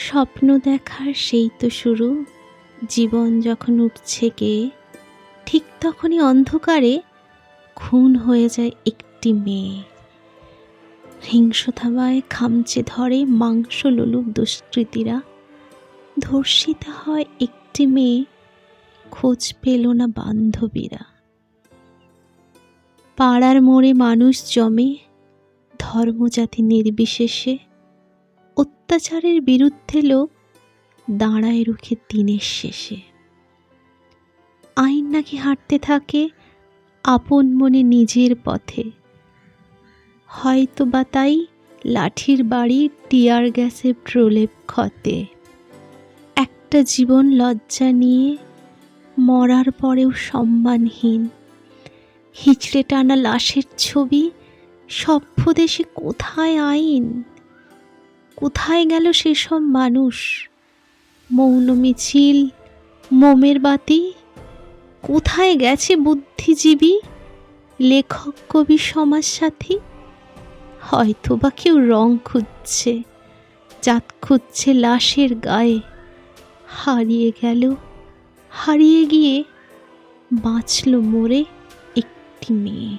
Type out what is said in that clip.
স্বপ্ন দেখার সেই তো শুরু। জীবন যখন উঠছে কে, ঠিক তখনই অন্ধকারে খুন হয়ে যায় একটি মেয়ে। হিংসতাবায় খামচে ধরে মাংস লোলুপ দুষ্কৃতীরা। ধর্ষিতা হয় একটি মেয়ে, খোঁজ পেল না বান্ধবীরা। পাড়ার মোড়ে মানুষ জমে, ধর্মজাতি নির্বিশেষে। অত্যাচারের বিরুদ্ধে লোক দাঁড়ায় রুখে দিনের শেষে। আইন নাকি হাঁটতে থাকে, আপন মনে নিজের পথে। হয়তো বা তাই লাঠির বাড়ি টিয়ার গ্যাসে প্রলেপ ক্ষতে। একটা জীবন লজ্জা নিয়ে মরার পরেও সম্মানহীন। হিচড়ে টানা লাশের ছবি, সভ্য দেশে কোথায় আইন? কোথায় গেল সেসব মানুষ? মৌন মিছিল, মোমের বাতি? কোথায় গেছে বুদ্ধিজীবী, লেখক, কবি, সমাজসাথী? হয়তো বা কেউ রং খুঁজছে চাঁদ খুঁজছে লাশের গায়ে। হারিয়ে গেল, হারিয়ে গিয়ে বাঁচল মোরে একটি মেয়ে।